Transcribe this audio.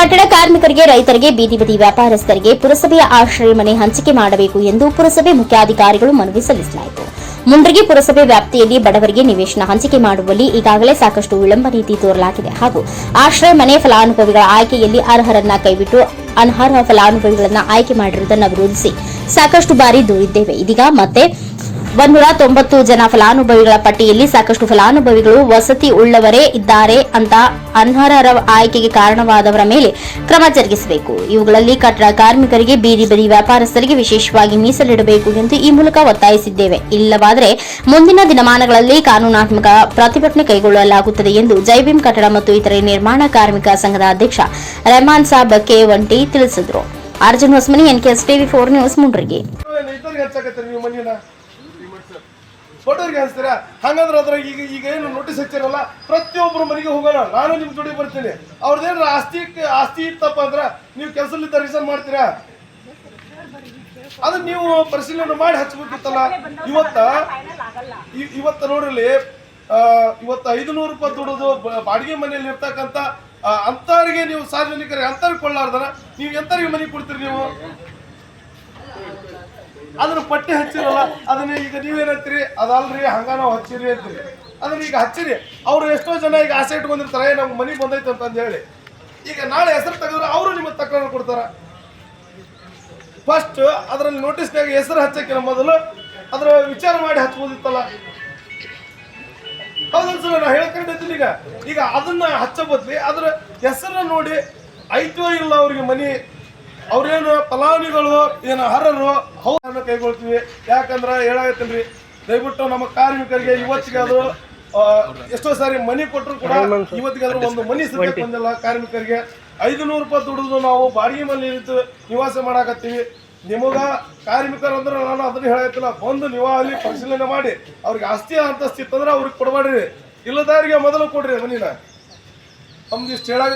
ಕಟ್ಟಡ ಕಾರ್ಮಿಕರಿಗೆ, ರೈತರಿಗೆ, ಬೀದಿ ಬದಿ ವ್ಯಾಪಾರಸ್ಥರಿಗೆ ಪುರಸಭೆಯ ಆಶ್ರಯ ಮನೆ ಹಂಚಿಕೆ ಮಾಡಬೇಕು ಎಂದು ಪುರಸಭೆ ಮುಖ್ಯಾಧಿಕಾರಿಗಳು ಮನವಿ ಸಲ್ಲಿಸಲಾಯಿತು. ಮುಂಡ್ರಿಗಿ ಪುರಸಭೆ ವ್ಯಾಪ್ತಿಯಲ್ಲಿ ಬಡವರಿಗೆ ನಿವೇಶನ ಹಂಚಿಕೆ ಮಾಡುವಲ್ಲಿ ಈಗಾಗಲೇ ಸಾಕಷ್ಟು ವಿಳಂಬ ನೀತಿ ತೋರಲಾಗಿದೆ ಹಾಗೂ ಆಶ್ರಯ ಮನೆ ಫಲಾನುಭವಿಗಳ ಆಯ್ಕೆಯಲ್ಲಿ ಅರ್ಹರನ್ನ ಕೈಬಿಟ್ಟು ಅನರ್ಹ ಫಲಾನುಭವಿಗಳನ್ನ ಆಯ್ಕೆ ಮಾಡಿರುವುದನ್ನು ವಿರೋಧಿಸಿ ಸಾಕಷ್ಟು ಬಾರಿ ದೂರಿದ್ದೇವೆ. ಇದೀಗ ಮತ್ತೆ ಒಂದೂರ ತೊಂಬತ್ತು ಜನ ಫಲಾನುಭವಿಗಳ ಪಟ್ಟಿಯಲ್ಲಿ ಸಾಕಷ್ಟು ಫಲಾನುಭವಿಗಳು ವಸತಿ ಉಳ್ಳವರೇ ಇದ್ದಾರೆ ಅಂತ ಅನರ್ಹರ ಆಯ್ಕೆಗೆ ಕಾರಣವಾದವರ ಮೇಲೆ ಕ್ರಮ ಜರುಗಿಸಬೇಕು. ಇವುಗಳಲ್ಲಿ ಕಟ್ಟಡ ಕಾರ್ಮಿಕರಿಗೆ ಬೀದಿ ಬದಿ ವ್ಯಾಪಾರಸ್ಥರಿಗೆ ವಿಶೇಷವಾಗಿ ಮೀಸಲಿಡಬೇಕು ಎಂದು ಈ ಮೂಲಕ ಒತ್ತಾಯಿಸಿದ್ದೇವೆ. ಇಲ್ಲವಾದರೆ ಮುಂದಿನ ದಿನಮಾನಗಳಲ್ಲಿ ಕಾನೂನಾತ್ಮಕ ಪ್ರತಿಭಟನೆ ಕೈಗೊಳ್ಳಲಾಗುತ್ತದೆ ಎಂದು ಜೈಬಿಂ ಕಟ್ಟಡ ಮತ್ತು ಇತರೆ ನಿರ್ಮಾಣ ಕಾರ್ಮಿಕ ಸಂಘದ ಅಧ್ಯಕ್ಷ ರೆಹಮಾನ್ ಸಾಬ್ ಕೆ ಒಂಟಿ ತಿಳಿಸಿದರು. Arjun Hosamani NKS TV four news, Mundargi. ನೀವು ಹಚ್ತೀರಾ ಹಂಗಂದ್ರೆ ಅದ್ರಾಗ ಈಗ ಈಗ ಏನು ನೋಟಿಸ್ ಹಚ್ಚಿರಲ್ಲ ಪ್ರತಿಯೊಬ್ಬರು ಮನೆಗೆ ಹೋಗೋಣ, ನಾನು ನಿಮ್ಮ ಜೋಡಿ ಬರ್ತೀನಿ. ಅವ್ರದ್ದೇನಾರ ಆಸ್ತಿ ಆಸ್ತಿ ಇತ್ತಪ್ಪ ಅಂದ್ರೆ ನೀವು ಕೆಲಸಲಿದ್ದ ರಿಸನ್ ಮಾಡ್ತೀರಾ? ಅದನ್ನ ನೀವು ಪರಿಶೀಲನೆ ಮಾಡಿ ಹಚ್ಬೇಕಿತ್ತಲ್ಲ. ಇವತ್ತ ಇವತ್ತ ನೋಡ್ರಲ್ಲಿ ಇವತ್ತು ಐದು ನೂರು ರೂಪಾಯಿ ದುಡಿದು ಬಾಡಿಗೆ ಮನೆಯಲ್ಲಿ ಇರ್ತಕ್ಕಂಥ ಅಂಥವ್ರಿಗೆ ನೀವು ಸಾರ್ವಜನಿಕರಿಗೆ ಅಂಥವ್ರಿಗೆ ಕೊಳ್ಳಾರ್ದನ ನೀವು ಎಂಥವ್ರಿಗೆ ಮನೆ ಕೊಡ್ತೀರಿ ನೀವು? ಅದನ್ನ ಪಟ್ಟಿ ಹಚ್ಚಿರಲ್ಲ ಅದನ್ನ ಈಗ ನೀವೇನಂತೀರಿ ಅದಲ್ರಿ ಹಂಗ ನಾವು ಹಚ್ಚಿರಿ ಅಂತೀರಿ. ಅದನ್ನ ಈಗ ಹಚ್ಚಿರಿ. ಅವ್ರು ಎಷ್ಟೋ ಜನ ಈಗ ಆಸೆ ಇಟ್ಕೊಂಡಿರ್ತಾರೆ "ಏ, ನಮ್ಗೆ ಮನಿ ಬಂದೈತೆ ಅಂತ ಹೇಳಿ ಈಗ ನಾಳೆ ಹೆಸರು ತೆಗೆದ್ರೆ ಅವರು ನಿಮಗೆ ತಕರಾರು ಕೊಡ್ತಾರ. ಫಸ್ಟ್ ಅದರಲ್ಲಿ ನೋಟಿಸ್ನಾಗ ಹೆಸರು ಹಚ್ಚಕ್ಕಿಲ್ಲ ಮೊದಲು ಅದ್ರ ವಿಚಾರ ಮಾಡಿ ಹಚ್ಬೋದಿತ್ತಲ್ಲ. ಹೌದಲ್ಲ ಸರ್ ನಾ ಹೇಳ್ಕೊಂಡಿದ್ದೀನಿ ಈಗ. ಈಗ ಅದನ್ನ ಹಚ್ಚ ಬದ್ಲಿ ಅದ್ರ ಹೆಸರನ್ನ ನೋಡಿ ಐತೋ ಇಲ್ಲ ಅವ್ರಿಗೆ ಮನಿ. ಅವ್ರೇನು ಫಲಾನುಭವಿಗಳು ಏನು ಅರ್ಹರು ಹೌದನ್ನ ಕೈಗೊಳ್ತೀವಿ. ಯಾಕಂದ್ರ ಹೇಳಾಗತ್ತಲ್ರಿ ದಯವಿಟ್ಟು ನಮ್ಮ ಕಾರ್ಮಿಕರಿಗೆ ಇವತ್ತಿಗೆ ಅದು ಎಷ್ಟೋ ಸಾರಿ ಮನಿ ಕೊಟ್ಟರು ಕೂಡ ಇವತ್ತಿಗೆ ಅದ್ರ ಒಂದು ಮನಿ ಸಿಗಕ್ಕೆ ಬಂದಿಲ್ಲ ಕಾರ್ಮಿಕರಿಗೆ. ಐದು ನೂರು ರೂಪಾಯಿ ದುಡಿದು ನಾವು ಬಾಡಿಗೆ ಮನೆ ನಿಂತು ನಿವಾಸ ಮಾಡಾಕತ್ತೀವಿ. ನಿಮಗ ಕಾರ್ಮಿಕರು ಅಂದ್ರೆ ನಾನು ಅದನ್ನ ಹೇಳತ್ತಿಲ್ಲ ಬಂದು ನಿವಾಲಿ ಪರಿಶೀಲನೆ ಮಾಡಿ. ಅವ್ರಿಗೆ ಆಸ್ತಿ ಅಂತಸ್ತಿತ್ತಂದ್ರೆ ಅವ್ರಿಗೆ ಕೊಡಬೇಡ್ರಿ. ಇಲ್ಲದವ್ರಿಗೆ ಮೊದಲು ಕೊಡ್ರಿ ಮನಿನ. ನಮ್ದು ಇಷ್ಟು ಹೇಳಾಗ